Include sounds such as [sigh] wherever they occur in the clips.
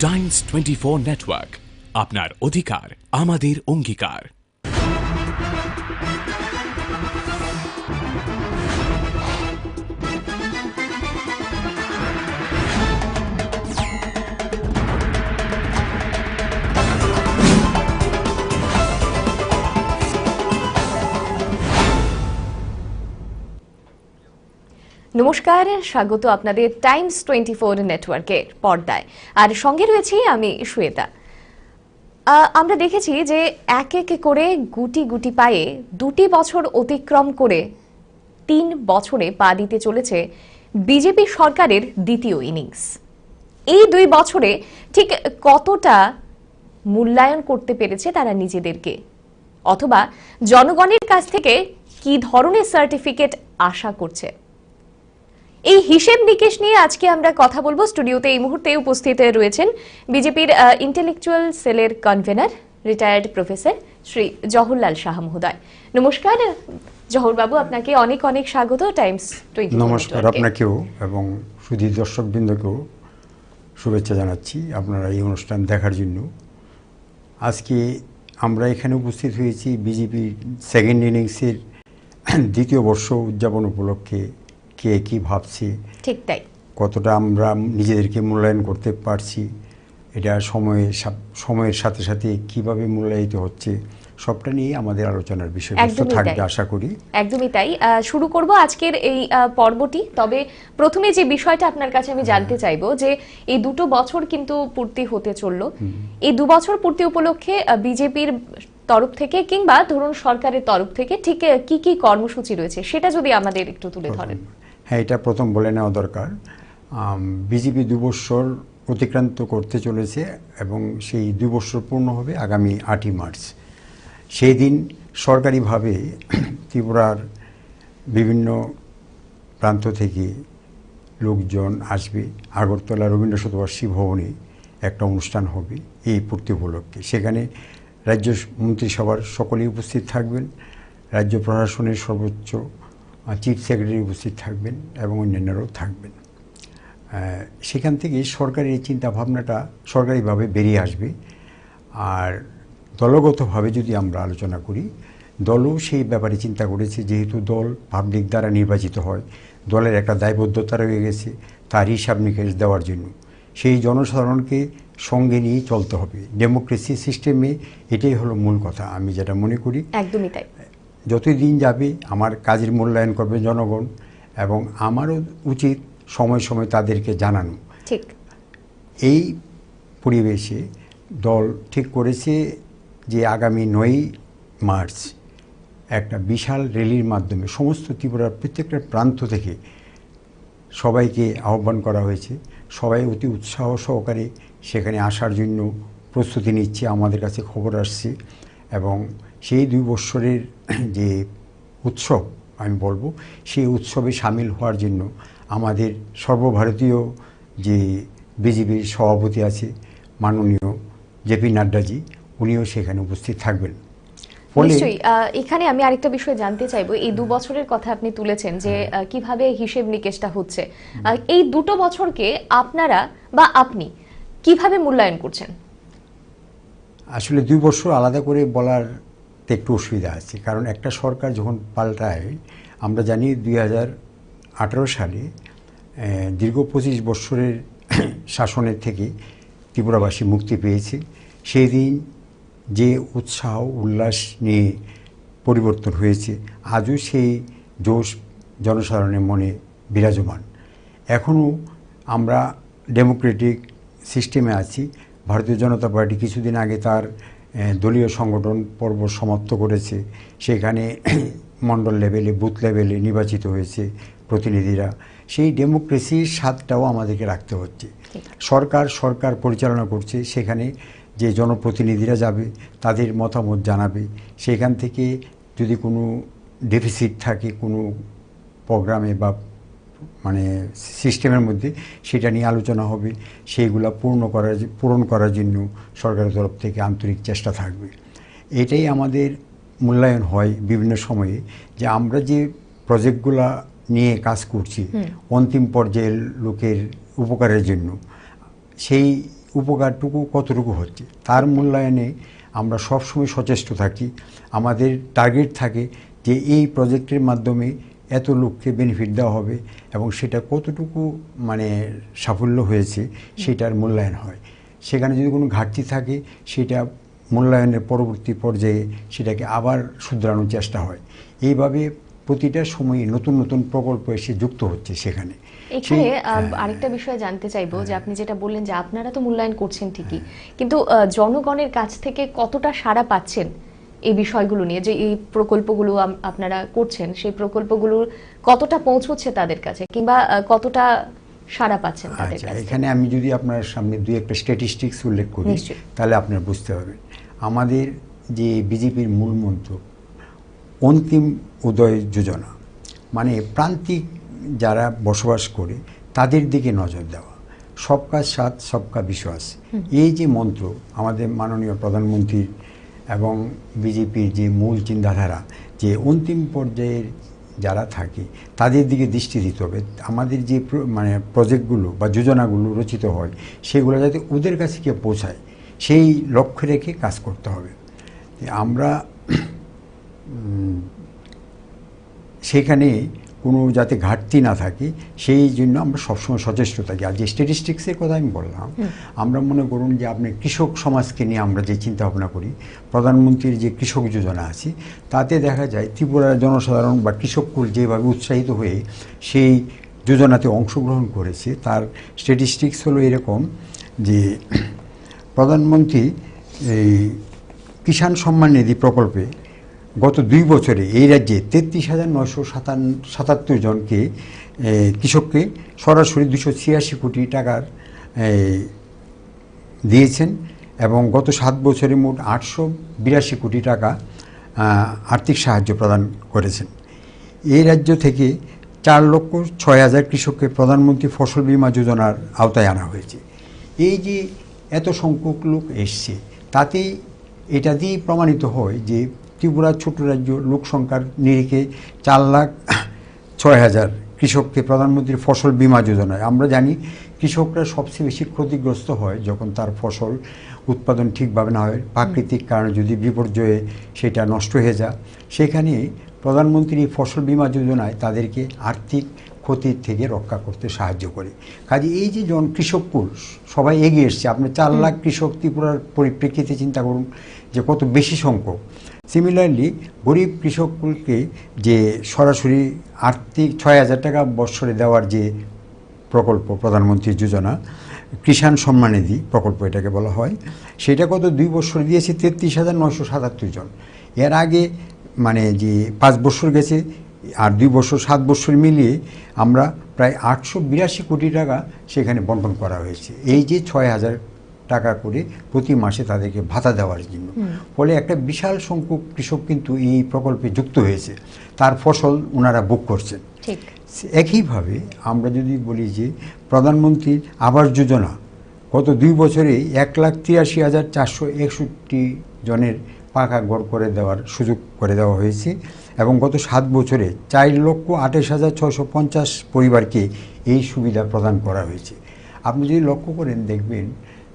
Times twenty four network আপনার অধিকার আমাদের অঙ্গীকার। নমস্কার, স্বাগত আপনাদের টাইমস টোয়েন্টি ফোর নেটওয়ার্কের পর্দায়। আর সঙ্গে রয়েছি আমি শ্বেতা। আমরা দেখেছি যে এক এক করে গুটি গুটি পায়ে দুটি বছর অতিক্রম করে তিন বছরে পা দিতে চলেছে বিজেপি সরকারের দ্বিতীয় ইনিংস। এই দুই বছরে ঠিক কতটা মূল্যায়ন করতে পেরেছে তারা নিজেদেরকে? অথবা জনগণের কাছ থেকে কি ধরনের সার্টিফিকেট আশা করছে? এই হিসেব নিকেশ নিয়ে আজকে আমরা কথা বলব। স্টুডিওতে এই মুহূর্তে উপস্থিত রয়েছেন বিজেপির ইন্টেলেকচুয়াল সেলের convener retired professor Shri Jaharlal Shah মহোদয়। নমস্কার জহরবাবু আপনাকে অনেক অনেক স্বাগত। টাইমস নমস্কার আপনাকেও এবং শুধু দর্শকবৃন্দকেও শুভেচ্ছা জানাচ্ছি আপনারা এই অনুষ্ঠান দেখার জন্য। আজকে আমরা এখানে উপস্থিত হয়েছি বিজেপির সেকেন্ড ইনিংসের দ্বিতীয় বর্ষ উদযাপন উপলক্ষে কে কি ভাবছে? ঠিক তাই। কতটা আমরা নিজেদেরকে মূল্যায়ন করতে পারছি? এটা সময়ের সময়ের সাথে সাথে কীভাবে মূল্যায়িত হচ্ছে? সবটা নিয়ে আমাদের আলোচনার বিষয়বস্তু থাকবে আশা করি। একদমই তাই। শুরু করব আজকের এই পর্বটি। তবে প্রথমে যে বিষয়টা আপনার কাছে আমি জানতে চাইব যে এই দুটো বছর কিন্তু পূর্তি হতে চলল। এই দু বছর পূর্তি উপলক্ষে বিজেপির তরফ থেকে কিংবা ধরুন সরকারের তরফ থেকে ঠিক কি কি কর্মসূচি রয়েছে সেটা যদি আমাদের একটু তুলে ধরেন। হ্যাঁ এটা প্রথম বলে নেওয়া দরকার। বিজেপি দুবৎসর অতিক্রান্ত করতে চলেছে এবং সেই বছর পূর্ণ হবে আগামী আটই মার্চ। সেই দিন সরকারিভাবে [clears throat] ত্রিপুরার বিভিন্ন প্রান্ত থেকে লোকজন আসবে। আগরতলা রবীন্দ্র শতবার্ষী ভবনে একটা অনুষ্ঠান হবে এই পূর্তি উপলক্ষে। সেখানে রাজ্য মন্ত্রিসভার সকলেই উপস্থিত থাকবেন। রাজ্য প্রশাসনের সর্বোচ্চ চিফ সেক্রেটারি উপস্থিত থাকবেন এবং অন্যান্যরাও থাকবেন। সেখান থেকে সরকারের এই চিন্তাভাবনাটা সরকারিভাবে বেরিয়ে আসবে। আর দলগতভাবে যদি আমরা আলোচনা করি, দলও সেই ব্যাপারে চিন্তা করেছে, যেহেতু দল পাবলিক দ্বারা নির্বাচিত হয়, দলের একটা দায়বদ্ধতা রয়ে গেছে তার হিসাব নিকেশ দেওয়ার জন্য। সেই জনসাধারণকে সঙ্গে নিয়েই চলতে হবে। ডেমোক্রেসি সিস্টেমে এটাই হলো মূল কথা, আমি যেটা মনে করি। একদমই তাই। যতই দিন যাবে আমার কাজের মূল্যায়ন করবে জনগণ এবং আমারও উচিত সময় সময় তাদেরকে জানানো। ঠিক। এই পরিবেশে দল ঠিক করেছে যে আগামী নয়ই মার্চ একটা বিশাল র্যালির মাধ্যমে সমস্ত ত্রিপুরার প্রত্যেকটা প্রান্ত থেকে সবাইকে আহ্বান করা হয়েছে। সবাই অতি উৎসাহ সহকারে সেখানে আসার জন্য প্রস্তুতি নিচ্ছে আমাদের কাছে খবর আসছে এবং সেই দুই বৎসরের যে উৎসব আমি বলব সেই উৎসবে সামিল হওয়ার জন্য আমাদের সর্বভারতীয় যে বিজেপির সভাপতি আছে মাননীয় জেপি নাড্ডাজি উনিও সেখানে উপস্থিত থাকবেন। নিশ্চয়ই এখানে আমি আরেকটা বিষয় জানতে চাইব। এই দু বছরের কথা আপনি তুলেছেন যে কীভাবে হিসেব নিকেশটা হচ্ছে। এই দুটো বছরকে আপনারা বা আপনি কীভাবে মূল্যায়ন করছেন? আসলে দুই বছর আলাদা করে বলার তো একটু অসুবিধা আছে। কারণ একটা সরকার যখন পাল্টায়, আমরা জানি দুই হাজার আঠারো সালে দীর্ঘ পঁচিশ বছরের [coughs] শাসনের থেকে ত্রিপুরাবাসী মুক্তি পেয়েছে। সেই দিন যে উৎসাহ, উল্লাস নিয়ে পরিবর্তন হয়েছে, আজও সেই জোশ জনসাধারণের মনে বিরাজমান। এখনও আমরা ডেমোক্রেটিক সিস্টেমে আছি। ভারতীয় জনতা পার্টি কিছুদিন আগে তার দলীয় সংগঠন পর্ব সমাপ্ত করেছে। সেখানে [clears throat] মণ্ডল লেভেলে বুথ লেভেলে নির্বাচিত হয়েছে প্রতিনিধিরা। সেই ডেমোক্রেসির স্বাদটাও আমাদেরকে রাখতে হচ্ছে। সরকার সরকার পরিচালনা করছে। সেখানে যে জনপ্রতিনিধিরা যাবে তাদের মতামত জানাবে। সেখান থেকে যদি কোনো ডেফিসিট থাকে কোনো প্রোগ্রামে বা মানে সিস্টেমের মধ্যে সেটা নিয়ে আলোচনা হবে সেইগুলা পূর্ণ করার পূরণ করার জন্য সরকারের তরফ থেকে আন্তরিক চেষ্টা থাকবে। এটাই আমাদের মূল্যায়ন হয় বিভিন্ন সময়ে যে আমরা যে প্রজেক্টগুলো নিয়ে কাজ করছি অন্তিম পর্যায়ের লোকের উপকারের জন্য সেই উপকারটুকু কতটুকু হচ্ছে তার মূল্যায়নে আমরা সবসময় সচেষ্ট থাকি। আমাদের টার্গেট থাকে যে এই প্রজেক্টের মাধ্যমে এত লোককে বেনিফিট দেওয়া হবে এবং সেটা কতটুকু মানে সাফল্য হয়েছে সেটার মূল্যায়ন হয়। সেখানে যদি কোনো ঘাটতি থাকে সেটা মূল্যায়নের পরবর্তী পর্যায়ে সেটাকে আবার শুধরানোর চেষ্টা হয়। এইভাবে প্রতিটা সময়ে নতুন নতুন প্রকল্প এসে যুক্ত হচ্ছে সেখানে। এখানে আরেকটা বিষয় জানতে চাইব যে আপনি যেটা বললেন যে আপনারা তো মূল্যায়ন করছেন ঠিকই কিন্তু জনগণের কাছ থেকে কতটা সাড়া পাচ্ছেন? এই বিষয়গুলো নিয়ে যে এই প্রকল্পগুলো আপনারা করছেন সেই প্রকল্পগুলো কতটা পৌঁছচ্ছে তাদের কাছে কিংবা কতটা সারা পাচ্ছেন তাদের আচ্ছা কাছে? এখানে আমি যদি আপনার সামনে দুই একটা স্ট্যাটিস্টিক্স উল্লেখ করি। তাহলে আপনার বুঝতে পারবেন আমাদের যে বিজেপির মূল মন্ত্র অন্তিম উদয় যোজনা মানে প্রান্তিক যারা বসবাস করে তাদের দিকে নজর দেওয়া। সবকা সাথ সবকা বিশ্বাস এই যে মন্ত্র আমাদের মাননীয় প্রধানমন্ত্রীর এবং বিজেপির যে মূল চিন্তাধারা, যে অন্তিম পর্যায়ের যারা থাকে, তাদের দিকে দৃষ্টি দিতে হবে। আমাদের যে মানে প্রজেক্টগুলো বা যোজনাগুলো রচিত হয়, সেগুলো যাতে ওদের কাছে গিয়ে পৌঁছায়, সেই লক্ষ্য রেখে কাজ করতে হবে। আমরা সেখানে কোনো যাতে ঘাটতি না থাকে সেই জন্য আমরা সবসময় সচেষ্ট থাকি। আর যে স্ট্যাটিস্টিক্সের কথা আমি বললাম আমরা মনে করুন যে আপনি কৃষক সমাজকে নিয়ে আমরা যে চিন্তা ভাবনা করি প্রধানমন্ত্রীর যে কৃষক যোজনা আছে তাতে দেখা যায় ত্রিপুরার জনসাধারণ বা কৃষককুল যেভাবে উৎসাহিত হয়ে সেই যোজনাতে অংশগ্রহণ করেছে তার স্ট্যাটিস্টিক্স হলো এরকম যে প্রধানমন্ত্রী এই কিষাণ সম্মান নিধি প্রকল্পে গত দুই বছরে এই রাজ্যে তেত্রিশ হাজার নয়শো সাতান্ন সাতাত্তর জনকে কৃষককে সরাসরি দুশো ছিয়াশি কোটি টাকার দিয়েছেন এবং গত সাত বছরে মোট আটশো বিরাশি কোটি টাকা আর্থিক সাহায্য প্রদান করেছেন। এই রাজ্য থেকে চার লক্ষ ছয় হাজার কৃষককে প্রধানমন্ত্রী ফসল বীমা যোজনার আওতায় আনা হয়েছে। এই যে এত সংখ্যক লোক এসছে তাতে এটা দিয়েই প্রমাণিত হয় যে ত্রিপুরা ছোট রাজ্য লোক সংখ্যার নিরিখে চার লাখ ছয় হাজার কৃষককে প্রধানমন্ত্রীর ফসল বীমা যোজনায়। আমরা জানি কৃষকরা সবচেয়ে বেশি ক্ষতিগ্রস্ত হয় যখন তার ফসল উৎপাদন ঠিকভাবে না হয়। প্রাকৃতিক কারণে যদি বিপর্যয়ে সেটা নষ্ট হয়ে যায় সেখানে প্রধানমন্ত্রী এই ফসল বীমা যোজনায় তাদেরকে আর্থিক ক্ষতির থেকে রক্ষা করতে সাহায্য করে। কাজে এই যে জন কৃষককুল সবাই এগিয়ে এসছে। আপনি চার লাখ কৃষক ত্রিপুরার পরিপ্রেক্ষিতে চিন্তা করুন যে কত বেশি সংখ্যক। সিমিলারলি গরিব কৃষককুলকে যে সরাসরি আর্থিক ছয় হাজার টাকা বৎসরে দেওয়ার যে প্রকল্প, প্রধানমন্ত্রীর যোজনা, কিষাণ সম্মানিধি প্রকল্প এটাকে বলা হয়, সেটা গত দুই বছর দিয়েছে তেত্রিশ হাজার নয়শো সাতাত্তর জন। এর আগে মানে যে পাঁচ বছর গেছে, আর দুই বছর সাত বছর মিলিয়ে আমরা প্রায় আটশো বিরাশি কোটি টাকা সেখানে বন্টন করা হয়েছে। এই যে ছয় হাজার টাকা করে প্রতি মাসে তাদেরকে ভাতা দেওয়ার জন্য। ফলে একটা বিশাল সংখ্যক কৃষক কিন্তু এই প্রকল্পে যুক্ত হয়েছে। তার ফসল ওনারা বুক করছেন। একইভাবে আমরা যদি বলি যে প্রধানমন্ত্রীর আবাস যোজনা গত দুই বছরে এক লাখ তিরাশি হাজার চারশো একষট্টি জনের পাকা ঘর করে দেওয়ার সুযোগ করে দেওয়া হয়েছে এবং গত সাত বছরে চার লক্ষ আঠাশ হাজার ছশো পঞ্চাশ পরিবারকে এই সুবিধা প্রদান করা হয়েছে। আপনি যদি লক্ষ্য করেন দেখবেন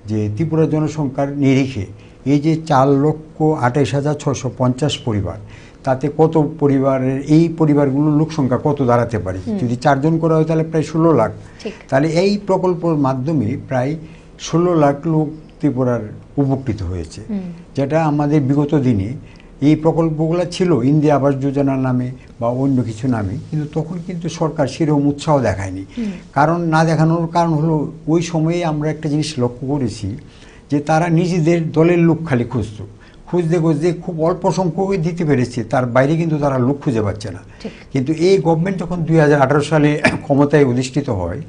যে ত্রিপুরা জনসংখ্যার নিরিখে এই যে চার লক্ষ আঠাইশ হাজার ছশো পঞ্চাশ পরিবার তাতে কত পরিবারের এই পরিবারগুলোর লোক সংখ্যা কত দাঁড়াতে পারে? যদি চারজন করা হয় তাহলে প্রায় ষোলো লাখ। তাহলে এই প্রকল্পের মাধ্যমে প্রায় ষোলো লাখ লোক ত্রিপুরার উপকৃত হয়েছে। যেটা আমাদের বিগত দিনে এই প্রকল্পগুলো ছিল ইন্দিরা আবাস যোজনার নামে বা অন্য কিছু নামে কিন্তু তখন কিন্তু সরকার সেরকম উৎসাহ দেখায়নি। কারণ না দেখানোর কারণ হলো ওই সময়ে আমরা একটা জিনিস লক্ষ্য করেছি যে তারা নিজেদের দলের লোক খালি খুঁজত। খুঁজতে খুঁজতে খুব অল্প সংখ্যকই দিতে পেরেছে তার বাইরে কিন্তু তারা লোক খুঁজে পাচ্ছে না। কিন্তু এই গভর্নমেন্ট যখন দুই হাজার আঠারো সালে [coughs] ক্ষমতায় অধিষ্ঠিত হয়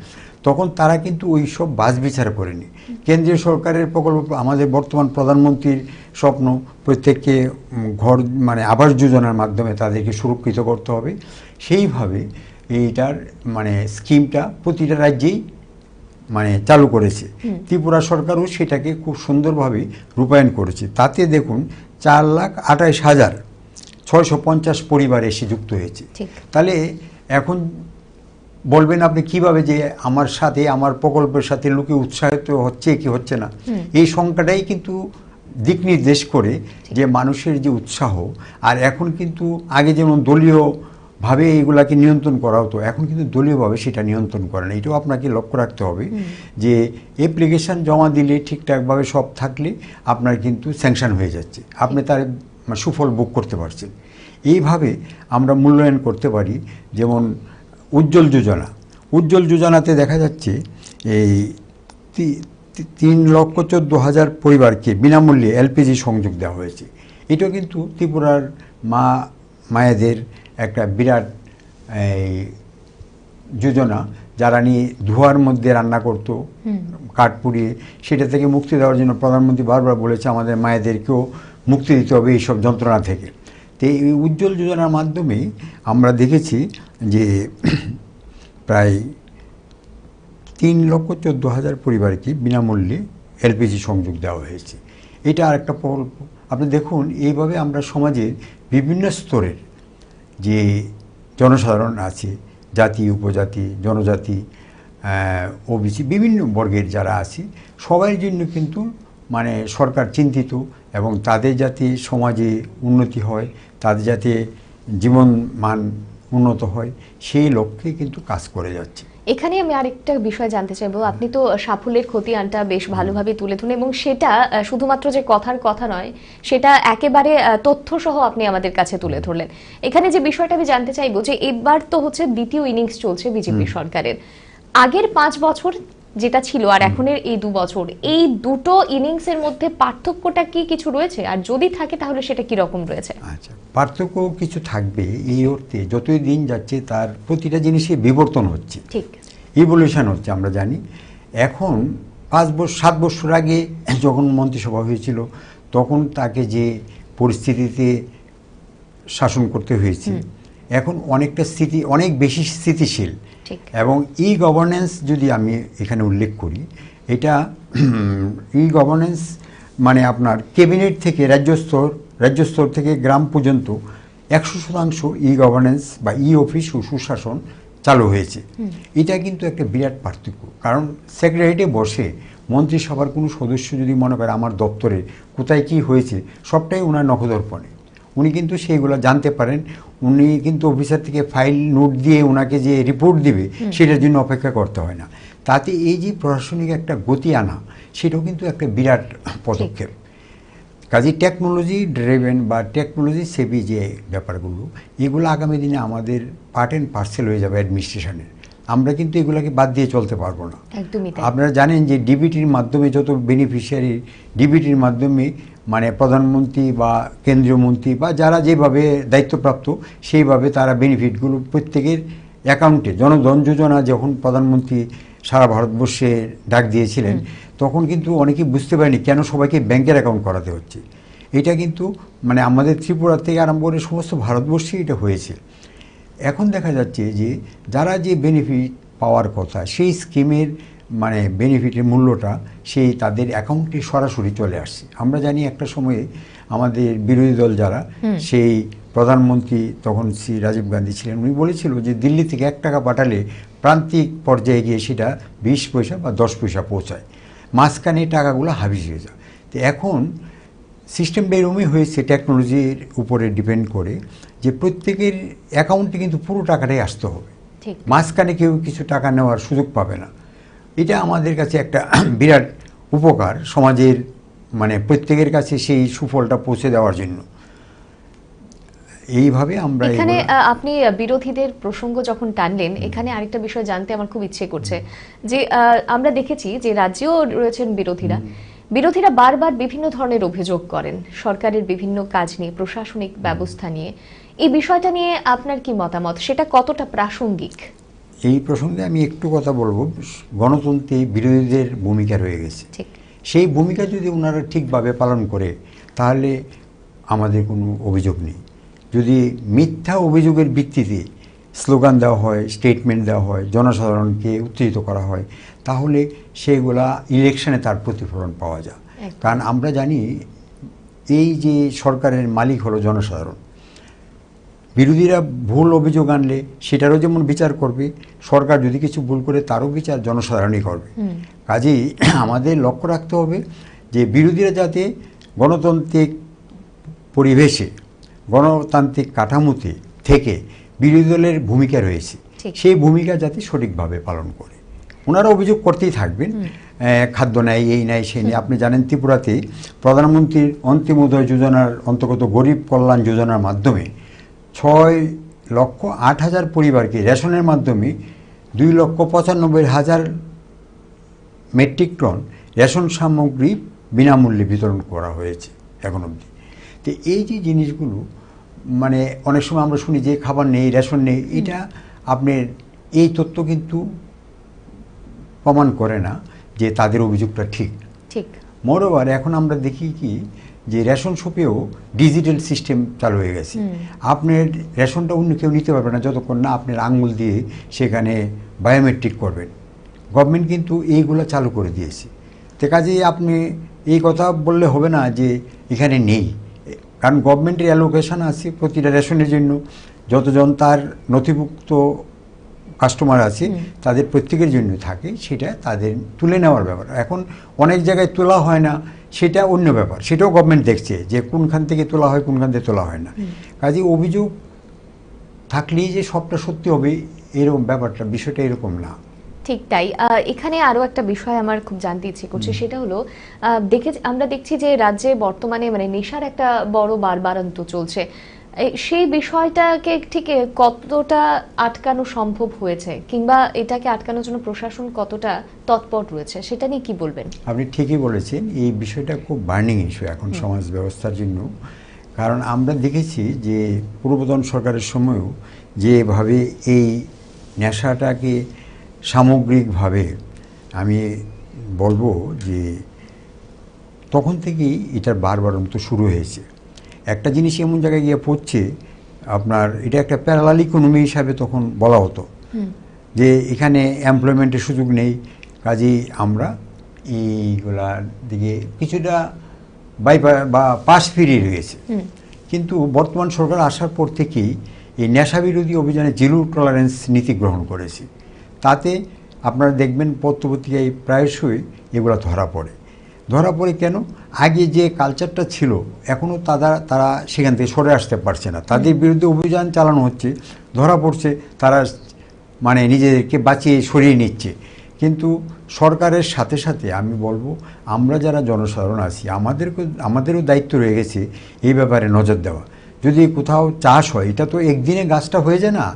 তখন তারা কিন্তু ওই সব বাজ বিচার করেনি। কেন্দ্রীয় সরকারের প্রকল্প আমাদের বর্তমান প্রধানমন্ত্রীর স্বপ্ন প্রত্যেককে ঘর মানে আবাস যোজনার মাধ্যমে তাদেরকে সুরক্ষিত করতে হবে। সেইভাবে এইটার মানে স্কিমটা প্রতিটা রাজ্যেই মানে চালু করেছে। ত্রিপুরা সরকারও সেটাকে খুব সুন্দরভাবে রূপায়ণ করেছে। তাতে দেখুন চার লাখ আঠাইশ হাজার ছয়শো পঞ্চাশ পরিবার এসে যুক্ত হয়েছে। তাহলে এখন বলবেন আপনি কীভাবে যে আমার সাথে আমার প্রকল্পের সাথে লোকে উৎসাহিত হচ্ছে কি হচ্ছে না? এই সংখ্যাটাই কিন্তু দিক নির্দেশ করে যে মানুষের যে উৎসাহ আর এখন কিন্তু আগে যেমন দলীয় ভাবে এইগুলাকে নিয়ন্ত্রণ করা হতো এখন কিন্তু দলীয়ভাবে সেটা নিয়ন্ত্রণ করে না। এটাও আপনাকে লক্ষ্য রাখতে হবে যে অ্যাপ্লিকেশন জমা দিলে ঠিকঠাকভাবে সব থাকলে আপনার কিন্তু স্যাংশন হয়ে যাচ্ছে। আপনি তার সুফল ভোগ করতে পারছেন। এইভাবে আমরা মূল্যায়ন করতে পারি। যেমন উজ্জ্বল যোজনা। উজ্জ্বল যোজনাতে দেখা যাচ্ছে এই তিন লক্ষ চোদ্দ হাজার পরিবারকে বিনামূল্যে এলপিজি সংযোগ দেওয়া হয়েছে। এটা কিন্তু ত্রিপুরার মা মায়েদের একটা বিরাট এই যোজনা যারা নিয়ে ধোয়ার মধ্যে রান্না করত কাঠ পুড়িয়ে সেটা থেকে মুক্তি দেওয়ার জন্য প্রধানমন্ত্রী বারবার বলেছে আমাদের মায়েদেরকেও মুক্তি দিতে হবে এইসব যন্ত্রণা থেকে। তো এই উজ্জ্বল যোজনার মাধ্যমে আমরা দেখেছি যে প্রায় তিন লক্ষ চোদ্দ হাজার পরিবারকে বিনামূল্যে এলপিজি সংযোগ দেওয়া হয়েছে। এটা আর একটা প্রকল্প। আপনি দেখুন, এইভাবে আমরা সমাজের বিভিন্ন স্তরের যে জনসাধারণ আছে, জাতি, উপজাতি, জনজাতি ওবিসি, বিভিন্ন বর্গের যারা আছে সবার জন্য কিন্তু মানে সরকার চিন্তিত এবং তাদের যাতে সমাজে উন্নতি হয়, তাদের যাতে জীবন মান উন্নত হয় সেই লক্ষ্যে কিন্তু কাজ করে যাচ্ছে। এখানে আমি আরেকটা বিষয় জানতে চাইব। আপনি তো সাফল্যের খতিয়ানটা বেশ ভালোভাবে তুলে ধরুন এবং সেটা শুধুমাত্র যে কথার কথা নয় সেটা একেবারে তথ্য সহ আপনি আমাদের কাছে তুলে ধরলেন। এখানে যে বিষয়টা আমি জানতে চাইব যে এবার তো হচ্ছে দ্বিতীয় ইনিংস চলছে বিজেপি সরকারের। আগের পাঁচ বছর যেটা ছিল আর এখনের এই দু বছর এই দুটো ইনিংসের মধ্যে পার্থক্যটা কি কিছু রয়েছে? আর যদি থাকে তাহলে সেটা কি রকম রয়েছে? আচ্ছা পার্থক্য কিছু থাকবে এই অর্থে যতই দিন যাচ্ছে তার প্রতিটা জিনিসে বিবর্তন হচ্ছে। ঠিক। ইভলিউশন হচ্ছে আমরা জানি। এখন পাঁচ বছর সাত বছর আগে যখন মন্ত্রিসভা হয়েছিল তখন তাকে যে পরিস্থিতিতে শাসন করতে হয়েছে এখন অনেকটা স্থিতি অনেক বেশি স্থিতিশীল। এবং ই গভর্নেন্স যদি আমি এখানে উল্লেখ করি এটা ই গভর্নেন্স মানে আপনার ক্যাবিনেট থেকে রাজ্য স্তর রাজ্য স্তর থেকে গ্রাম পর্যন্ত একশো শতাংশ ই গভর্নেন্স বা ই অফিস ও সুশাসন চালু হয়েছে। এটা কিন্তু একটা বিরাট পার্থক্য। কারণ সেক্রেটারিয়েটে বসে মন্ত্রিসভার কোনো সদস্য যদি মনে করে আমার দপ্তরে কোথায় কি হয়েছে সবটাই ওনার নখদর্পণে। উনি কিন্তু সেইগুলো জানতে পারেন। উনি কিন্তু অফিসার থেকে ফাইল নোট দিয়ে ওনাকে যে রিপোর্ট দিবে সেটার জন্য অপেক্ষা করতে হয় না। তাতে এই যে প্রশাসনিক একটা গতি আনা সেটাও কিন্তু একটা বিরাট পদক্ষেপ। কাজে টেকনোলজি ড্রেভেন বা টেকনোলজি সেভি যে ব্যাপারগুলো এগুলো আগামী দিনে আমাদের পার্ট অ্যান্ড পার্সেল হয়ে যাবে অ্যাডমিনিস্ট্রেশনের আমরা কিন্তু এগুলোকে বাদ দিয়ে চলতে পারব না। আপনারা জানেন যে ডিবিটির মাধ্যমে যত বেনিফিশিয়ারি ডিবিটির মাধ্যমে মানে প্রধানমন্ত্রী বা কেন্দ্রীয় মন্ত্রী বা যারা যেভাবে দায়িত্বপ্রাপ্ত সেইভাবে তারা বেনিফিটগুলো প্রত্যেকের অ্যাকাউন্টে জনধন যোজনা যখন প্রধানমন্ত্রী সারা ভারতবর্ষে ডাক দিয়েছিলেন তখন কিন্তু অনেকেই বুঝতে পারেনি কেন সবাইকে ব্যাংকের অ্যাকাউন্ট করাতে হচ্ছে। এটা কিন্তু মানে আমাদের ত্রিপুরা থেকে আরম্ভ করে সমস্ত ভারতবর্ষে এটা হয়েছে। এখন দেখা যাচ্ছে যে যারা যে বেনিফিট পাওয়ার কথা সেই স্কিমের মানে বেনিফিটের মূল্যটা সেই তাদের অ্যাকাউন্টে সরাসরি চলে আসছে। আমরা জানি একটা সময়ে আমাদের বিরোধী দল যারা সেই প্রধানমন্ত্রী তখন শ্রী রাজীব গান্ধী ছিলেন। উনি বলেছিল যে দিল্লি থেকে এক টাকা পাঠালে প্রান্তিক পর্যায়ে গিয়ে সেটা বিশ পয়সা বা দশ পয়সা পৌঁছায়। মাঝখানে টাকাগুলো হাবিজ হয়ে যায়। তো এখন সিস্টেমটা এরকমই হয়েছে টেকনোলজির উপরে ডিপেন্ড করে। যে প্রত্যেকের অ্যাকাউন্টে কিন্তু পুরো টাকাটাই আসতে হবে। ঠিক। মাঝখানে কেউ কিছু টাকা নেওয়ার সুযোগ পাবে না। এটা আমাদের কাছে একটা [clears throat] বিরাট উপকার সমাজের মানে প্রত্যেকের কাছে সেই সুফলটা পৌঁছে দেওয়ার জন্য। এইভাবে আমরা এখানে আপনি বিরোধীদের প্রসঙ্গ যখন টানলেন এখানে আরেকটা বিষয় জানতে আমার খুব ইচ্ছে করছে। যে আহ, আমরা দেখেছি যে রাজ্যেও রয়েছেন বিরোধীরা। বিরোধীরা বারবার বিভিন্ন ধরনের অভিযোগ করেন। সরকারের বিভিন্ন কাজ নিয়ে প্রশাসনিক ব্যবস্থা নিয়ে। এই বিষয়টা নিয়ে আপনার কি মতামত? সেটা কতটা প্রাসঙ্গিক? এই প্রসঙ্গে আমি একটু কথা বলব। গণতন্ত্রে বিরোধীদের ভূমিকা রয়ে গেছে। সেই ভূমিকা যদি ওনারা ঠিকভাবে পালন করে তাহলে আমাদের কোনো অভিযোগ নেই। যদি মিথ্যা অভিযোগের ভিত্তিতে স্লোগান দেওয়া হয় স্টেটমেন্ট দেওয়া হয় জনসাধারণকে উত্তেজিত করা হয় তাহলে সেগুলা ইলেকশনে তার প্রতিফলন পাওয়া যায়। কারণ আমরা জানি এই যে সরকারের মালিক হলো জনসাধারণ। বিরোধীরা ভুল অভিযোগ আনলে সেটারও যেমন বিচার করবে সরকার যদি কিছু ভুল করে তারও বিচার জনসাধারণই করবে। কাজেই [clears throat] আমাদের লক্ষ্য রাখতে হবে যে বিরোধীরা যাতে গণতান্ত্রিক পরিবেশে গণতান্ত্রিক কাঠামোতে থেকে বিরোধী দলের ভূমিকা রয়েছে সেই ভূমিকা যাতে সঠিকভাবে পালন করে। ওনারা অভিযোগ করতেই থাকবেন খাদ্য নেয় এই নেয় সেই নেই। আপনি জানেন ত্রিপুরাতে প্রধানমন্ত্রীর অন্তিমোদয় যোজনার অন্তর্গত গরিব কল্যাণ যোজনার মাধ্যমে ছয় লক্ষ আট হাজার পরিবারকে রেশনের মাধ্যমে দুই লক্ষ পঁচানব্বই হাজার মেট্রিক টন রেশন সামগ্রী বিনামূল্যে বিতরণ করা হয়েছে এখন অবধি। তো এই যে জিনিসগুলো মানে অনেক সময় আমরা শুনি যে খাবার নেই রেশন নেই এটা আপনার এই তথ্য কিন্তু প্রমাণ করে না যে তাদের অভিযোগটা ঠিক। ঠিক। মোরওভার এখন আমরা দেখি কি যে রেশন শপেও ডিজিটাল সিস্টেম চালু হয়ে গেছে। আপনার রেশনটা অন্য কেউ নিতে পারবে না যতক্ষণ না আপনার আঙুল দিয়ে সেখানে বায়োমেট্রিক করবেন। গভর্নমেন্ট কিন্তু এইগুলো চালু করে দিয়েছে। তে কাজেই আপনি এই কথা বললে হবে না যে এখানে নেই। কারণ গভর্নমেন্টের অ্যালোকেশন আছে প্রতিটা রেশনের জন্য। যতজন তার নথিভুক্ত কাস্টমার আছে তাদের প্রত্যেকের জন্য থাকে সেটা তাদের তুলে নেওয়ার ব্যাপার। এখন অনেক জায়গায় তোলা হয় না। সেটা অন্য ব্যাপার। সেটাও গভর্নমেন্ট দেখছে যে কোনখান থেকে তোলা হয় কোনখান থেকে তোলা হয় না। কাজে অভিযোগ থাকলেই যে সবটা সত্যি হবে এরকম ব্যাপারটা বিষয়টা এরকম না। ঠিক তাই। এখানে আরও একটা বিষয় আমার খুব জানতে ইচ্ছে করছে সেটা হলো দেখে আমরা দেখছি যে রাজ্যে বর্তমানে মানে নেশার একটা বড় বারবারান্ত চলছে। সেই বিষয়টাকে ঠিক কতটা আটকানো সম্ভব হয়েছে? কিংবা এটাকে আটকানোর জন্য প্রশাসন কতটা তৎপর রয়েছে? সেটা নিয়ে কি বলবেন? আপনি ঠিকই বলেছেন এই বিষয়টা খুব বার্নিং ইস্যু এখন সমাজ ব্যবস্থার জন্য। কারণ আমরা দেখেছি যে পূর্বতন সরকারের সময়ও যেভাবে এই নেশাটাকে সামগ্রিকভাবে আমি বলব যে তখন থেকেই এটার বারবারন্ত শুরু হয়েছে। একটা জিনিস এমন জায়গায় গিয়ে পড়ছে আপনার এটা একটা প্যারালাল ইকোনমি হিসাবে তখন বলা হতো। যে এখানে এমপ্লয়মেন্টের সুযোগ নেই কাজেই আমরা এইগুলার দিকে কিছুটা বাই বা পাশ ফিরিয়ে রয়েছে কিন্তু বর্তমান সরকার আসার পর থেকেই এই নেশা বিরোধী অভিযানে জিরো টলারেন্স নীতি গ্রহণ করেছে। তাতে আপনারা দেখবেন পত্রপত্রিকায় প্রায়শই এগুলো ধরা পড়ে। ধরা পড়ে কেন? আগে যে কালচারটা ছিল এখনও তারা তারা সেখান থেকে সরে আসতে পারছে না। তাদের বিরুদ্ধে অভিযান চালানো হচ্ছে ধরা পড়ছে তারা মানে নিজেদেরকে বাঁচিয়ে সরিয়ে নিচ্ছে। কিন্তু সরকারের সাথে সাথে আমি বলব আমরা যারা জনসাধারণ আছি আমাদেরকে আমাদেরও দায়িত্ব রয়ে গেছে এই ব্যাপারে নজর দেওয়া। যদি কোথাও চাষ হয় এটা তো একদিনে গাছটা হয়ে যায় না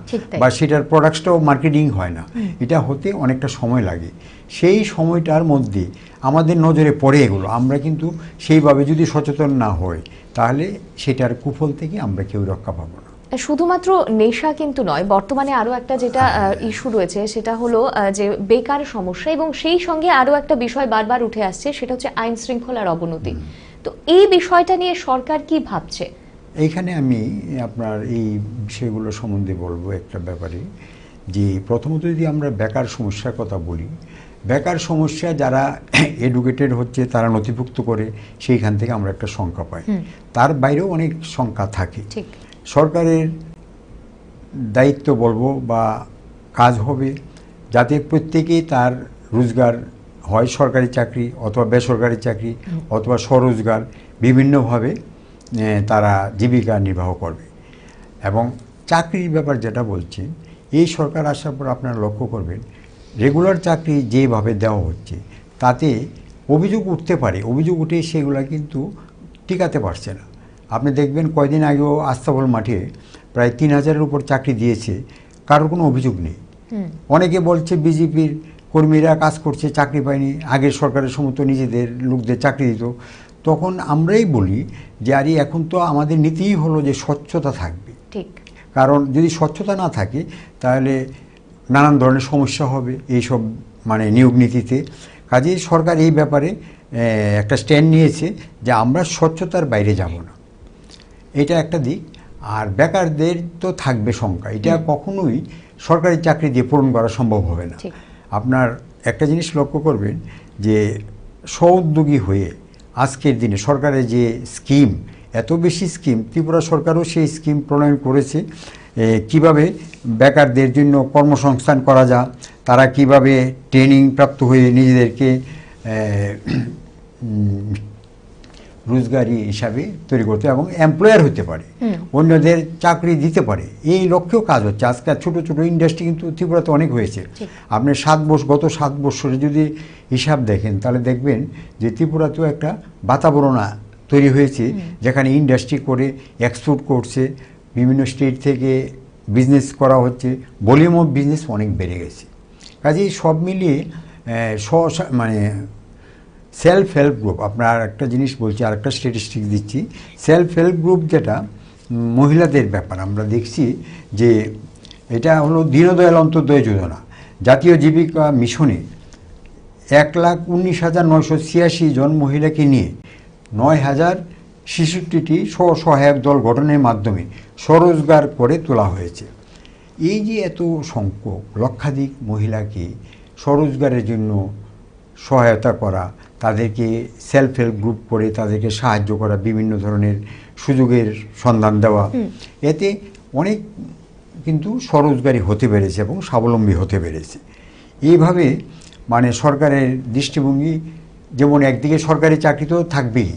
বা সেটার প্রোডাক্টসটাও মার্কেটিং হয় না। এটা হতে অনেকটা সময় লাগে। সেই সময়টার মধ্যে আমাদের নজরে পড়ে এগুলো। আমরা কিন্তু সেইভাবে যদি সচেতন না হই তাহলে সেটার কুফল থেকে আমরা কেউ রক্ষা পাবো না। শুধুমাত্র নেশা কিন্তু নয় বর্তমানে আরও একটা যেটা ইস্যু রয়েছে সেটা হলো যে বেকার সমস্যা এবং সেই সঙ্গে আরও একটা বিষয় বারবার উঠে আসছে সেটা হচ্ছে আইন শৃঙ্খলার অবনতি। তো এই বিষয়টা নিয়ে সরকার কি ভাবছে? এইখানে আমি আপনার এই বিষয়গুলো সম্বন্ধে বলব একটা ব্যাপারে। যে প্রথমত যদি আমরা বেকার সমস্যার কথা বলি বেকার সমস্যা যারা [coughs] এডুকেটেড হচ্ছে তারা নথিভুক্ত করে সেইখান থেকে আমরা একটা সংখ্যা পাই। তার বাইরেও অনেক সংখ্যা থাকে। সরকারের দায়িত্ব বলব বা কাজ হবে যাতে প্রত্যেকেই তার রোজগার হয় সরকারি চাকরি অথবা বেসরকারি চাকরি অথবা স্বরোজগার বিভিন্নভাবে তারা জীবিকা নির্বাহ করবে। এবং চাকরির ব্যাপার যেটা বলছেন এই সরকার আসার পর আপনারা লক্ষ্য করবেন রেগুলার চাকরি যেভাবে দেওয়া হচ্ছে তাতে অভিযোগ উঠতে পারে অভিযোগ উঠে সেগুলো কিন্তু টিকাতে পারছে না। আপনি দেখবেন কয়দিন আগেও আস্তাবল মাঠে প্রায় তিন হাজারের উপর চাকরি দিয়েছে কারোর কোনো অভিযোগ নেই। অনেকে বলছে বিজেপির কর্মীরা কাজ করছে চাকরি পায়নি আগের সরকারের সমস্ত নিজেদের লোকদের চাকরি দিত। তখন আমরাই বলি যে আরে এখন তো আমাদের নীতিই হলো যে স্বচ্ছতা থাকবে। ঠিক। কারণ যদি স্বচ্ছতা না থাকে তাহলে নানান ধরনের সমস্যা হবে এইসব মানে নিয়োগ নীতিতে। কাজেই সরকার এই ব্যাপারে একটা স্ট্যান্ড নিয়েছে যে আমরা স্বচ্ছতার বাইরে যাব না। এটা একটা দিক। আর বেকারদের তো থাকবে সংখ্যা এটা কখনোই সরকারি চাকরি দিয়ে পূরণ করা সম্ভব হবে না। আপনার একটা জিনিস লক্ষ্য করবেন যে স্বউদ্যোগী হয়ে আজকের দিনে সরকারের যে স্কিম এত বেশি স্কিম ত্রিপুরা সরকারও সেই স্কিম প্রণয়ন করেছে। কীভাবে বেকারদের জন্য কর্মসংস্থান করা যায় তারা কীভাবে ট্রেনিং প্রাপ্ত হয়ে নিজেদেরকে রোজগারি হিসাবে তৈরি করতে এবং এমপ্লয়ার হতে পারে অন্যদের চাকরি দিতে পারে এই লক্ষ্যেও কাজ হচ্ছে। আজকাল ছোট ছোট ইন্ডাস্ট্রি কিন্তু ত্রিপুরাতে অনেক হয়েছে। আপনি সাত বছর গত সাত বছরে যদি হিসাব দেখেন তাহলে দেখবেন যে ত্রিপুরাতেও একটা বাতাবরণ তৈরি হয়েছে যেখানে ইন্ডাস্ট্রি করে এক্সপোর্ট করছে বিভিন্ন স্টেট থেকে বিজনেস করা হচ্ছে ভলিউম অফ বিজনেস অনেক বেড়ে গেছে। কাজেই সব মিলিয়ে স্ব- মানে সেলফ হেল্প গ্রুপ আপনার আর একটা জিনিস বলছি আর একটা স্ট্যাটিস্টিক দিচ্ছি। সেলফ হেল্প গ্রুপ যেটা মহিলাদের ব্যাপার, আমরা দেখছি যে এটা হলো দীনদয়াল অন্তর্দয় যোজনা, জাতীয় জীবিকা মিশনে এক লাখ উনিশ হাজার নয়শো ছিয়াশি জন মহিলাকে নিয়ে নয় হাজার ছেষট্টিটি স্বসহায়ক দল গঠনের মাধ্যমে স্বরোজগার করে তোলা হয়েছে। এই যে এত সংখ্যক লক্ষাধিক মহিলাকে স্বরোজগারের জন্য সহায়তা করা তাদেরকে সেলফ হেল্প গ্রুপ করে তাদেরকে সাহায্য করা বিভিন্ন ধরনের সুযোগের সন্ধান দেওয়া এতে অনেক কিন্তু স্বরোজগারী হতে পেরেছে এবং স্বাবলম্বী হতে পেরেছে। এইভাবে মানে সরকারের দৃষ্টিভঙ্গি যেমন একদিকে সরকারি চাকরি তো থাকবেই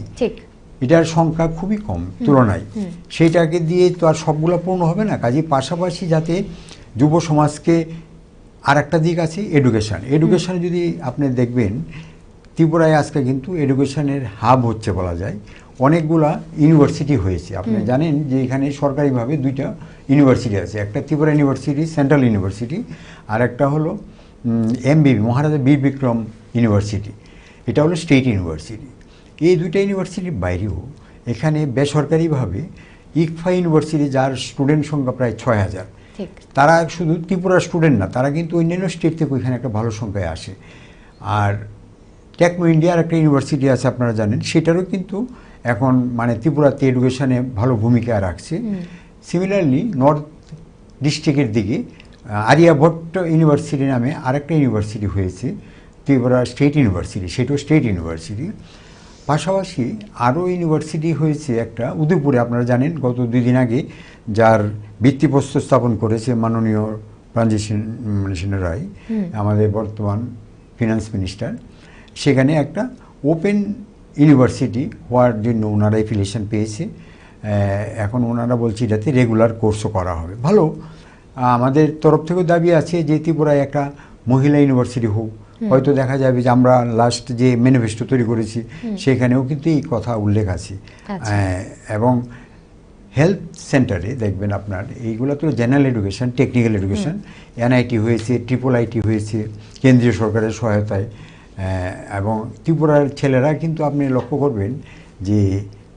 এটার সংখ্যা খুবই কম তুলনায়। সেইটাকে দিয়ে তো আর সবগুলো পূর্ণ হবে না। কাজে পাশাপাশি যাতে যুব সমাজকে আর একটা দিক আছে এডুকেশন এডুকেশনে যদি আপনি দেখবেন ত্রিপুরায় আজকে কিন্তু এডুকেশনের হাব হচ্ছে বলা যায়। অনেকগুলা ইউনিভার্সিটি হয়েছে। আপনি জানেন যে এখানে সরকারিভাবে দুইটা ইউনিভার্সিটি আছে। একটা ত্রিপুরা ইউনিভার্সিটি সেন্ট্রাল ইউনিভার্সিটি আর একটা হলো এমবিবি মহারাজা বীর বিক্রম ইউনিভার্সিটি এটা হলো স্টেট ইউনিভার্সিটি এই দুইটা ইউনিভার্সিটির বাইরেও। এখানে বেসরকারিভাবে ইকফা ইউনিভার্সিটি যার স্টুডেন্ট সংখ্যা প্রায় ছয় হাজার। তারা শুধু ত্রিপুরার স্টুডেন্ট না তারা কিন্তু অন্যান্য স্টেট থেকে ওইখানে একটা ভালো সংখ্যায় আসে। আর টেকনো ইন্ডিয়ার একটা ইউনিভার্সিটি আছে আপনারা জানেন সেটারও কিন্তু এখন মানে ত্রিপুরাতে এডুকেশনে ভালো ভূমিকা রাখছে। সিমিলারলি নর্থ ডিস্ট্রিক্টের দিকে আরিয়াভট্ট ইউনিভার্সিটি নামে আরেকটা ইউনিভার্সিটি হয়েছে ত্রিপুরা স্টেট ইউনিভার্সিটি সেটাও স্টেট ইউনিভার্সিটি পাশাপাশি আরও ইউনিভার্সিটি হয়েছে একটা উদয়পুরে আপনারা জানেন গত দুই দিন আগে যার ভিত্তিপ্রস্তর স্থাপন করেছে মাননীয় ট্রানজিশন রায় আমাদের বর্তমান ফিনান্স মিনিস্টার সেখানে একটা ওপেন ইউনিভার্সিটি হওয়ার জন্য ওনারা এফিলিয়েশন পেয়েছে। এখন ওনারা বলছে এটাতে রেগুলার কোর্সও করা হবে। ভালো আমাদের তরফ থেকেও দাবি আছে যে ত্রিপুরায় একটা মহিলা ইউনিভার্সিটি হোক হয়তো দেখা যাবে যে আমরা লাস্ট যে ম্যানিফেস্টো তৈরি করেছি সেখানেও কিন্তু এই কথা উল্লেখ আছে। আচ্ছা। এবং হেলথ সেন্টারে দেখবেন আপনার এইগুলো তো general education technical education NIT হয়েছে ট্রিপল আইটি হয়েছে কেন্দ্রীয় সরকারের সহায়তায়। এবং ত্রিপুরার ছেলেরা কিন্তু আপনি লক্ষ্য করবেন যে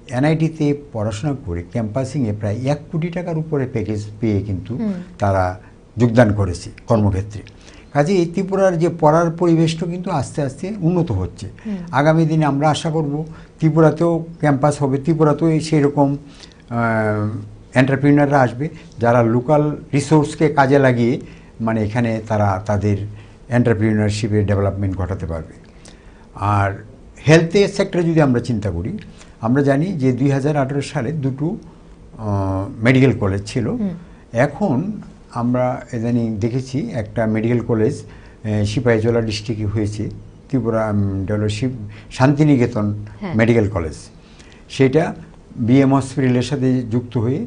এনআইটিতে পড়াশোনা করে ক্যাম্পাসিংয়ে প্রায় এক কোটি টাকার উপরে প্যাকেজ পেয়ে কিন্তু তারা যোগদান করেছে কর্মক্ষেত্রে। কাজে এই ত্রিপুরার যে পড়ার পরিবেশটা কিন্তু আস্তে আস্তে উন্নত হচ্ছে। আগামী দিনে আমরা আশা করব ত্রিপুরাতেও ক্যাম্পাস হবে। ত্রিপুরাতেও এই সেই রকম এন্টারপ্রিনাররা আসবে যারা লোকাল রিসোর্সকে কাজে লাগিয়ে মানে এখানে তারা তাদের এন্টারপ্রিনারশিপের ডেভেলপমেন্ট ঘটাতে পারবে। আর হেলথের সেক্টরে যদি আমরা চিন্তা করি আমরা জানি যে দুই হাজার আঠেরো সালে দুটো মেডিকেল কলেজ ছিল। এখন আমরা ইদানিং দেখেছি একটা মেডিকেল কলেজ সিপাহীজলা ডিস্ট্রিক্টে হয়েছে ত্রিপুরা শিব শান্তিনিকেতন হ্যাঁ। Medical college. সেটা বিএম হসপিটালের সাথে যুক্ত হয়ে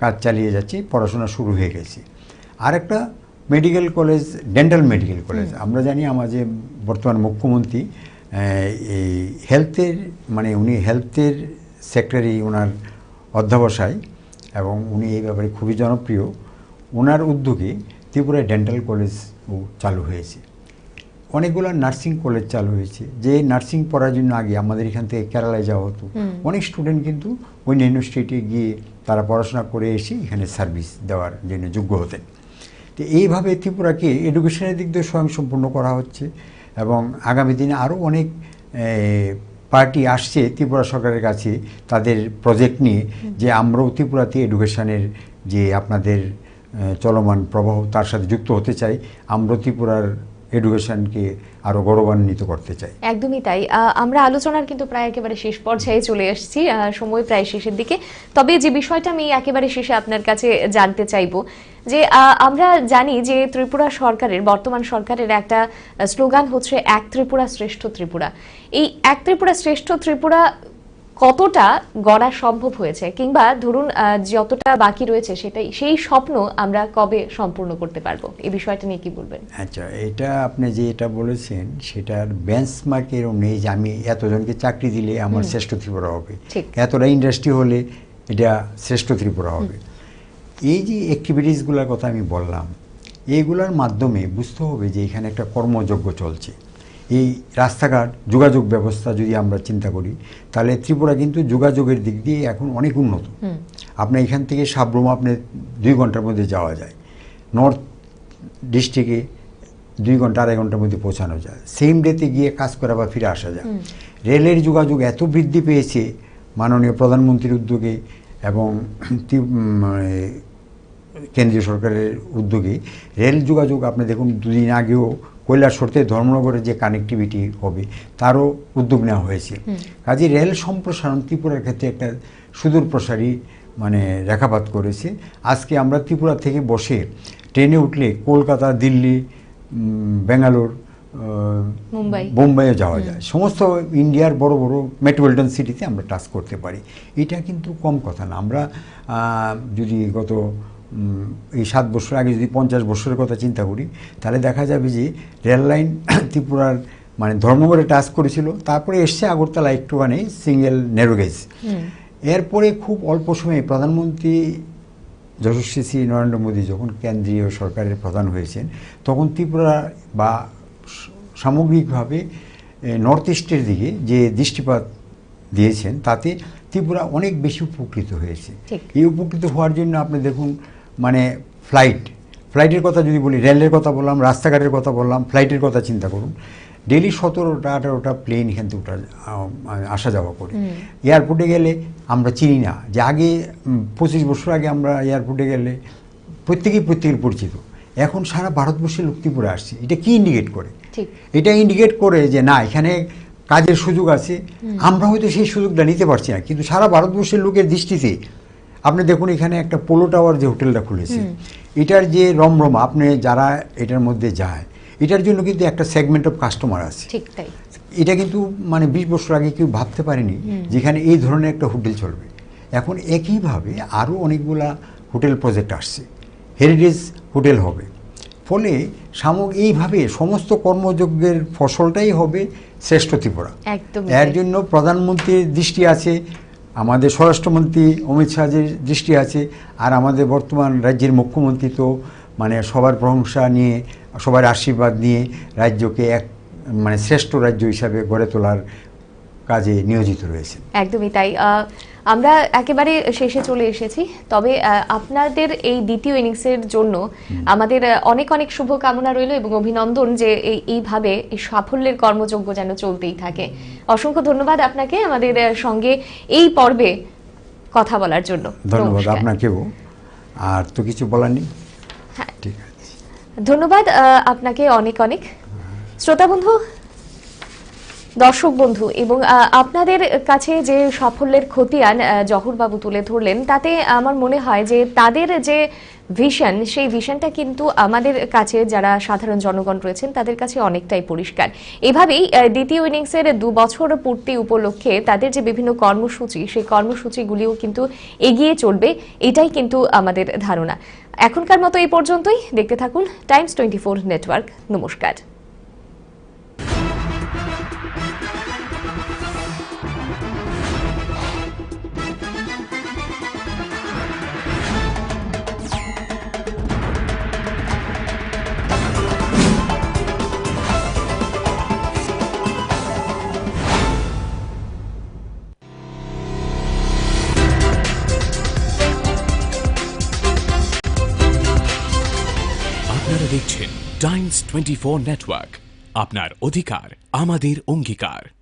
কাজ চালিয়ে যাচ্ছে পড়াশোনা শুরু হয়ে গেছে। আরেকটা medical college dental medical college. আমরা জানি আমাদের বর্তমান মুখ্যমন্ত্রী এই হেলথের মানে উনি হেলথের সেক্টরেই ওনার অধ্যাবসায় এবং উনি এই ব্যাপারে খুবই জনপ্রিয়। ওনার উদ্যোগে ত্রিপুরায় ডেন্টাল কলেজও চালু হয়েছে। অনেকগুলো নার্সিং কলেজ চালু হয়েছে। যে নার্সিং পড়ার জন্য আগে আমাদের এখান থেকে কেরালায় যাওয়া হতো। অনেক স্টুডেন্ট কিন্তু অন্যান্য স্টেটে গিয়ে তারা পড়াশোনা করে এসে এখানে সার্ভিস দেওয়ার জন্য যোগ্য হতেন। তো এইভাবে ত্রিপুরাকে এডুকেশনের দিক দিয়ে স্বয়ংসম্পূর্ণ করা হচ্ছে এবং আগামী দিনে আরও অনেক পার্টি আসছে ত্রিপুরা সরকারের কাছে তাদের প্রজেক্ট নিয়ে। যে আমরাও ত্রিপুরাতে এডুকেশনের যে আপনাদের চলমান প্রবাহ তার সাথে যুক্ত হতে চাই। আমরা ত্রিপুরার এডুকেশনকে আরও গৌরবান্বিত করতে চাই। একদমই তাই। আমরা আলোচনার কিন্তু প্রায় একেবারে শেষ পর্যায়ে চলে এসেছি। সময় প্রায় শেষের দিকে। তবে যে বিষয়টা আমি একেবারে শেষে আপনার কাছে জানতে চাইব, যে আমরা জানি যে ত্রিপুরা সরকারের, বর্তমান সরকারের একটা স্লোগান হচ্ছে এক ত্রিপুরা শ্রেষ্ঠ ত্রিপুরা। এই এক ত্রিপুরা শ্রেষ্ঠ ত্রিপুরা কতটা গড়া সম্ভব হয়েছে কিংবা ধরুন যতটা বাকি রয়েছে সেটাই সেই স্বপ্ন আমরা কবে সম্পূর্ণ করতে পারব? এই বিষয়টা নিয়ে কি বলবেন? আচ্ছা এটা আপনি যে এটা বলেছেন সেটার বেঞ্চমার্ক এরকম নেই যে আমি এতজনকে চাকরি দিলে আমার শ্রেষ্ঠ ত্রিপুরা হবে। এতটা ইন্ডাস্ট্রি হলে এটা শ্রেষ্ঠ ত্রিপুরা হবে। এই যে অ্যাক্টিভিটিসগুলোর কথা আমি বললাম এইগুলোর মাধ্যমে বুঝতে হবে যে এখানে একটা কর্মযজ্ঞ চলছে। এই রাস্তাঘাট যোগাযোগ ব্যবস্থা যদি আমরা চিন্তা করি তাহলে ত্রিপুরা কিন্তু যোগাযোগের দিক দিয়ে এখন অনেক উন্নত। আপনার এখান থেকে সাবরুম আপনি দুই ঘণ্টার মধ্যে যাওয়া যায়। নর্থ ডিস্ট্রিক্টে দুই ঘণ্টা আড়াই ঘণ্টার মধ্যে পৌঁছানো যায়। সেম ডেতে গিয়ে কাজ করে আবার ফিরে আসা যায়। রেলের যোগাযোগ এত বৃদ্ধি পেয়েছে মাননীয় প্রধানমন্ত্রীর উদ্যোগে এবং তি- কেন্দ্রীয় সরকারের উদ্যোগে। রেল যোগাযোগ আপনি দেখুন দুদিন আগেও কৈলাসর থেকে ধর্মনগরের যে কানেক্টিভিটি হবে তারও উদ্যোগ নেওয়া হয়েছে। কাজে রেল সম্প্রসারণ ত্রিপুরার ক্ষেত্রে একটা সুদূর প্রসারী মানে রেখাপাত করেছে। আজকে আমরা ত্রিপুরা থেকে বসে ট্রেনে উঠলে কলকাতা দিল্লি মুম্বাই। বোম্বাইয়ে যাওয়া যায়। সমস্ত ইন্ডিয়ার বড় বড় মেট্রোপলিটন সিটিতে আমরা টাচ করতে পারি। এটা কিন্তু কম কথা না। আমরা যদি গত এই সাত বছর আগে যদি পঞ্চাশ বছরের কথা চিন্তা করি তাহলে দেখা যাবে যে রেল লাইন [coughs] ত্রিপুরার মানে ধর্মগড়ে টাচ করেছিল তারপরে এসছে আগরতলা একটুখানি সিঙ্গেল নেরোগেজ এরপরে খুব অল্প সময়ে প্রধানমন্ত্রী যশস্বী শ্রী নরেন্দ্র মোদী যখন কেন্দ্রীয় সরকারের প্রধান হয়েছেন তখন ত্রিপুরা বা সামগ্রিকভাবে নর্থ ইস্টের দিকে যে দৃষ্টিপাত দিয়েছেন তাতে ত্রিপুরা অনেক বেশি উপকৃত হয়েছে। এই উপকৃত হওয়ার জন্য আপনি দেখুন মানে ফ্লাইট ফ্লাইটের কথা যদি বলি রেলের কথা বললাম রাস্তাঘাটের কথা বললাম ফ্লাইটের কথা চিন্তা করুন। ডেলি সতেরোটা আঠারোটা প্লেন এখান থেকে ওটা আসা যাওয়া করে। এয়ারপোর্টে গেলে আমরা চিনি না। যে আগে পঁচিশ বছর আগে আমরা এয়ারপোর্টে গেলে প্রত্যেকেই প্রত্যেকের পরিচিত। এখন সারা ভারতবর্ষের লোক ত্রিপুরা আসছে। এটা কি ইন্ডিকেট করে? এটা ইন্ডিকেট করে যে না এখানে কাজের সুযোগ আছে। আমরা হয়তো সেই সুযোগটা নিতে পারছি না কিন্তু সারা ভারতবর্ষের লোকের দৃষ্টিতে আপনি দেখুন এখানে একটা পোলো টাওয়ার যে হোটেলটা খুলেছে এটার যে রমরমা আপনি যারা এটার মধ্যে যায় এটার জন্য কিন্তু একটা সেগমেন্ট অফ কাস্টমার আছে। ঠিক তাই। এটা কিন্তু মানে বিশ বছর আগে কেউ ভাবতে পারেনি যেখানে এই ধরনের একটা হোটেল চলবে। এখন একইভাবে আরও অনেকগুলা হোটেল প্রজেক্ট আসছে। হেরিটেজ হোটেল হবে। ফলে সামগ এইভাবে সমস্ত কর্মযজ্ঞের ফসলটাই হবে শ্রেষ্ঠ ত্রিপুরা। এর জন্য প্রধানমন্ত্রীর দৃষ্টি আছে আমাদের স্বরাষ্ট্রমন্ত্রী অমিত শাহের দৃষ্টি আছে, আর আমাদের বর্তমান রাজ্যের মুখ্যমন্ত্রী তো মানে সবার প্রশংসা নিয়ে, সবার আশীর্বাদ নিয়ে রাজ্যকে এক মানে শ্রেষ্ঠ রাজ্য হিসাবে গড়ে তোলার কাজে নিয়োজিত রয়েছে একদমই তাই। আমরা একেবারে শেষে চলে এসেছি। তবে আপনাদের এই দ্বিতীয় ইনিংসের জন্য আমাদের অনেক অনেক শুভকামনা রইল এবং অভিনন্দন যে এইভাবে এই সাফল্যের কর্মযজ্ঞ যেন চলতেই থাকে। অসংখ্য ধন্যবাদ আপনাকে আমাদের সঙ্গে এই পর্বে কথা বলার জন্য। ধন্যবাদ আপনাকেও। আর তো কিছু বলার নেই? হ্যাঁ। ঠিক আছে। ধন্যবাদ আপনাকে অনেক অনেক। শ্রোতা বন্ধু দর্শক বন্ধু, এবং আপনাদের কাছে যে সাফল্যের খতিয়ান জহরবাবু তুলে ধরলেন, তাতে আমার মনে হয় যে তাদের যে ভিশন, সেই ভিশনটা কিন্তু আমাদের কাছে যারা সাধারণ জনগণ রয়েছেন, তাদের কাছে অনেকটাই পরিষ্কার। এভাবেই দ্বিতীয় ইনিংসের দু বছর পূর্তি উপলক্ষে তাদের যে বিভিন্ন কর্মসূচি, সেই কর্মসূচিগুলিও কিন্তু এগিয়ে চলবে, এটাই কিন্তু আমাদের ধারণা। এখনকার মতো এই পর্যন্তই। দেখতে থাকুন টাইমস টোয়েন্টি ফোর নেটওয়ার্ক। নমস্কার। Twenty four network. আপনার অধিকার আমাদের অঙ্গীকার।